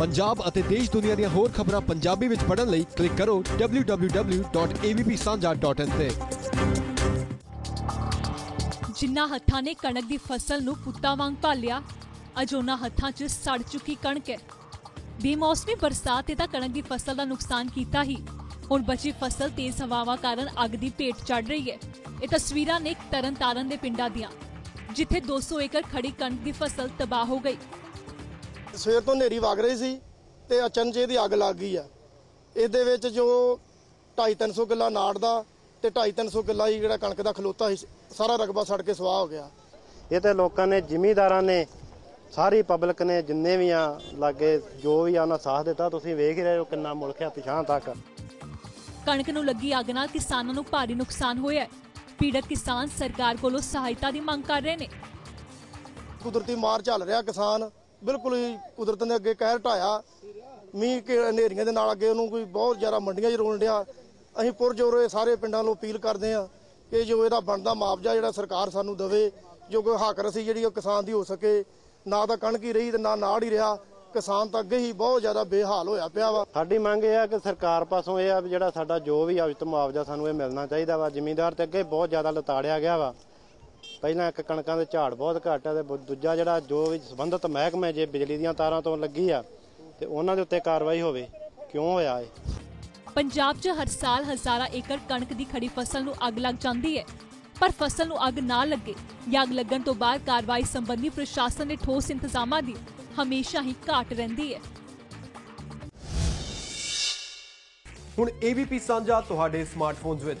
ਪੰਜਾਬ ਅਤੇ ਦੇਸ਼ ਦੁਨੀਆ ਦੀਆਂ ਹੋਰ ਖਬਰਾਂ ਪੰਜਾਬੀ ਵਿੱਚ ਪੜ੍ਹਨ ਲਈ ਕਲਿੱਕ ਕਰੋ www.avpsanja.in ਤੇ। ਜਿਨ੍ਹਾਂ ਹੱਥਾਂ ਨੇ ਕਣਕ ਦੀ ਫਸਲ ਨੂੰ ਪੁੱਤਾਂ ਵਾਂਗ ਭਾਲਿਆ, ਅੱਜ ਉਹਨਾਂ ਹੱਥਾਂ 'ਚ ਸੜ ਚੁੱਕੀ ਕਣਕ ਹੈ। ਬੇਮੌਸਮੀ ਬਰਸਾਤ ਨੇ ਤਾਂ ਕਣਕ ਦੀ ਫਸਲ ਦਾ ਨੁਕਸਾਨ ਕੀਤਾ ਹੀ। ਹੁਣ ਬਚੀ ਫਸਲ ਤੇਜ਼ ਹਵਾਵਾਂ ਕਾਰਨ ਅੱਗ ਦੀ ਭੇਟ ਚੜ ਰਹੀ ਹੈ। ਇਹ ਤਸਵੀਰਾਂ ਨੇ ਤਰਨਤਾਰਨ ਦੇ ਪਿੰਡਾਂ ਦੀਆਂ, ਜਿੱਥੇ 200 ਏਕੜ ਖੜੀ ਕਣਕ ਦੀ ਫਸਲ ਤਬਾਹ ਹੋ ਗਈ। ਸਵੇਰ ਤੋਂ ਹਨੇਰੀ ਵਗ ਰਹੀ ਸੀ ਤੇ ਅਚਨਚੇ ਦੀ ਅੱਗ ਲੱਗ ਗਈ ਆ। ਇਹਦੇ ਵਿੱਚ ਜੋ 2.5-300 ਕਿੱਲਾ ਨਾੜ ਦਾ ਤੇ 2.5-300 ਕਿੱਲਾ ਹੀ ਜਿਹੜਾ ਕਣਕ ਦਾ ਖਲੋਤਾ ਸੀ ਸਾਰਾ ਰਕਬਾ ਸੜ ਕੇ ਸਵਾਹ ਹੋ ਗਿਆ। ਇਹ ਤੇ ਲੋਕਾਂ ਨੇ ਜ਼ਿਮੀਂਦਾਰਾਂ ਨੇ ਸਾਰੀ ਪਬਲਿਕ ਨੇ ਜਿੰਨੇ ਵੀ ਆ ਲਾਗੇ ਜੋ ਵੀ ਆ ਉਹਨਾਂ ਸਾਥ ਦਿੱਤਾ। ਤੁਸੀਂ ਵੇਖ ਹੀ ਰਹੇ ਹੋ ਕਿੰਨਾ ਮੁਲਕ ਆ ਪਿਛਾਂ ਤੱਕ। ਕਣਕ ਨੂੰ ਲੱਗੀ ਅੱਗ ਨਾਲ ਕਿਸਾਨਾਂ ਨੂੰ ਭਾਰੀ ਨੁਕਸਾਨ ਹੋਇਆ ਹੈ। ਪੀੜਤ ਕਿਸਾਨ ਸਰਕਾਰ ਕੋਲੋਂ ਸਹਾਇਤਾ ਦੀ ਮੰਗ ਕਰ ਰਹੇ ਨੇ। ਕੁਦਰਤੀ ਮਾਰ ਚੱਲ ਰਿਹਾ ਕਿਸਾਨ। ਬਿਲਕੁਲ ਹੀ ਕੁਦਰਤ ਨੇ ਅੱਗੇ ਕਹਿਰ ਢਾਇਆ। ਮੀਂਹ ਕੇ ਹਨੇਰੀਆਂ ਦੇ ਨਾਲ ਅੱਗੇ ਉਹਨੂੰ ਕੋਈ ਬਹੁਤ ਜ਼ਿਆਦਾ ਮੰਡੀਆਂ 'ਚ ਰੋਣ ਡਿਆ ਅਸੀਂ ਪੁਰਜੋਰ ਇਹ ਸਾਰੇ ਪਿੰਡਾਂ ਨੂੰ ਅਪੀਲ ਕਰਦੇ ਆ ਕਿ ਜੋ ਇਹਦਾ ਬਣਦਾ ਮੁਆਵਜ਼ਾ ਜਿਹੜਾ ਸਰਕਾਰ ਸਾਨੂੰ ਦੇਵੇ, ਜੋ ਕੋਈ ਹੱਕ ਰਸੀ ਜਿਹੜੀ ਉਹ ਕਿਸਾਨ ਦੀ ਹੋ ਸਕੇ। ਨਾ ਤਾਂ ਕਣਕ ਹੀ ਰਹੀ ਤੇ ਨਾ ਨਾੜ ਹੀ ਰਿਹਾ। ਕਿਸਾਨ ਤਾਂ ਅੱਗੇ ਹੀ ਬਹੁਤ ਜ਼ਿਆਦਾ ਬੇਹਾਲ ਹੋਇਆ ਪਿਆ ਵਾ। ਸਾਡੀ ਮੰਗ ਇਹ ਆ ਕਿ ਸਰਕਾਰ ਪਾਸੋਂ ਇਹ ਆ ਵੀ ਜਿਹੜਾ ਸਾਡਾ ਜੋ ਵੀ ਉਚਿਤ ਮੁਆਵਜ਼ਾ ਸਾਨੂੰ ਇਹ ਮਿਲਣਾ ਚਾਹੀਦਾ ਵਾ। ਜ਼ਿਮੀਂਦਾਰ ਤੇ ਅੱਗੇ ਬਹੁਤ ਜ਼ਿਆਦਾ ਲਤਾੜਿਆ ਗਿਆ ਵਾ। ਪਹਿਲਾਂ ਇੱਕ ਕਣਕਾਂ ਦੇ ਝਾੜ ਬਹੁਤ ਘੱਟ ਆ ਤੇ ਬ- ਦੂਜਾ ਜਿਹੜਾ ਜੋ ਵੀ ਸੰਬੰਧਿਤ ਮਹਿਕਮੇ ਜੇ ਬਿਜਲੀ ਦੀਆਂ ਤਾਰਾਂ ਤੋਂ ਲੱਗੀ ਆ ਤੇ ਉਹਨਾਂ ਦੇ ਉੱਤੇ ਕਾਰਵਾਈ ਹੋਵੇ। ਕਿਉਂ ਹੋਇਆ ਇਹ? ਪੰਜਾਬ 'ਚ ਹਰ ਸਾਲ ਹਜ਼ਾਰਾਂ ਏਕੜ ਕਣਕ ਦੀ ਖੜੀ ਫਸਲ ਨੂੰ ਅੱਗ ਲੱਗ ਜਾਂਦੀ ਹੈ। ਪਰ ਫਸਲ ਨੂੰ ਅੱਗ ਨਾ ਲੱਗੇ ਜਾਂ ਅੱਗ ਲੱਗਣ ਤੋਂ ਬਾਅਦ ਕਾਰਵਾਈ ਸੰਬੰਧੀ ਪ੍ਰਸ਼ਾਸਨ ਦੇ ਠੋਸ ਇੰਤਜ਼ਾਮਾਂ ਦੀ ਹਮੇਸ਼ਾ ਹੀ ਘਾਟ ਰਹਿੰਦੀ ਹੈ। ਹੁਣ AVP ਸਾਂਝਾ ਤੁਹਾਡੇ ਸਮਾਰਟਫੋਨਸ ਵਿੱਚ।